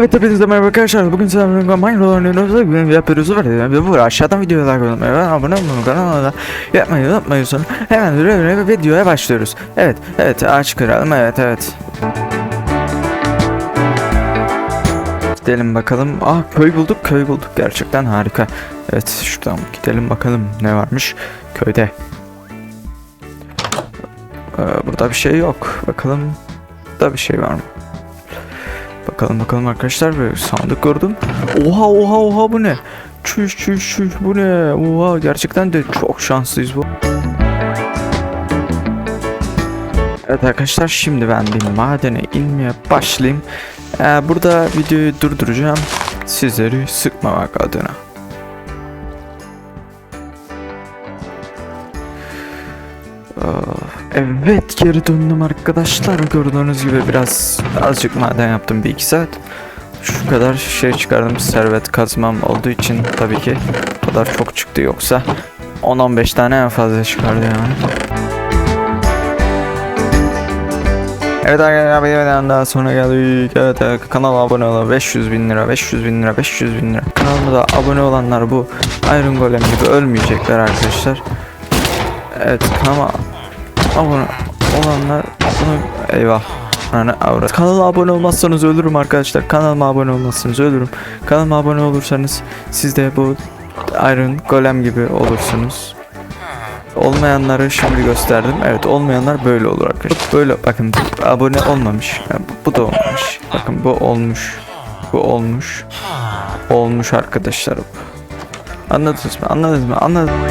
Evet hepinize merhaba arkadaşlar. Bugün sizlerle Minecraft oynuyoruz. Yapıyoruz var Bu aşağıdan videolar koymayı ve abone olmayı kanala da yapmayı unutmayın. Hemen bir videoya başlıyoruz. Evet, evet ağaç kıralım. Evet, evet. Gidelim bakalım. Ah köy bulduk, köy bulduk. Gerçekten harika. Evet, şuradan gidelim bakalım ne varmış köyde. Ee, burada bir şey yok. Bakalım da bir şey var mı? Bakalım bakalım arkadaşlar bir sandık gördüm. Oha oha oha bu ne? Çüş çüş çüş bu ne? Oha gerçekten de çok şanslıyız bu. Evet arkadaşlar şimdi ben bir madene inmeye başlayayım. Ee, burada videoyu durduracağım. Sizleri sıkmamak adına. Evet geri döndüm arkadaşlar gördüğünüz gibi biraz azıcık maden yaptım bir iki saat Şu kadar şey çıkardım servet kazmam olduğu için tabii ki o kadar çok çıktı yoksa 10-15 tane en fazla çıkardı yani Evet arkadaşlar bir videodan daha sonra geldik. Evet, evet kanala abone olun 500 bin lira 500 bin lira 500 bin lira. Kanalıma da abone olanlar bu Iron Golem gibi ölmeyecekler arkadaşlar. Evet kanala abone olanlar bunu eyvah. Hani avrat. Kanala abone olmazsanız ölürüm arkadaşlar. Kanalıma abone olmazsanız ölürüm. Kanalıma abone olursanız siz de bu Iron Golem gibi olursunuz. Olmayanları şimdi gösterdim. Evet olmayanlar böyle olur arkadaşlar. Böyle bakın abone olmamış. Yani bu da olmamış. Bakın bu olmuş. Bu olmuş. Olmuş arkadaşlar. Anladınız mı? Anladınız mı? Anladınız mı?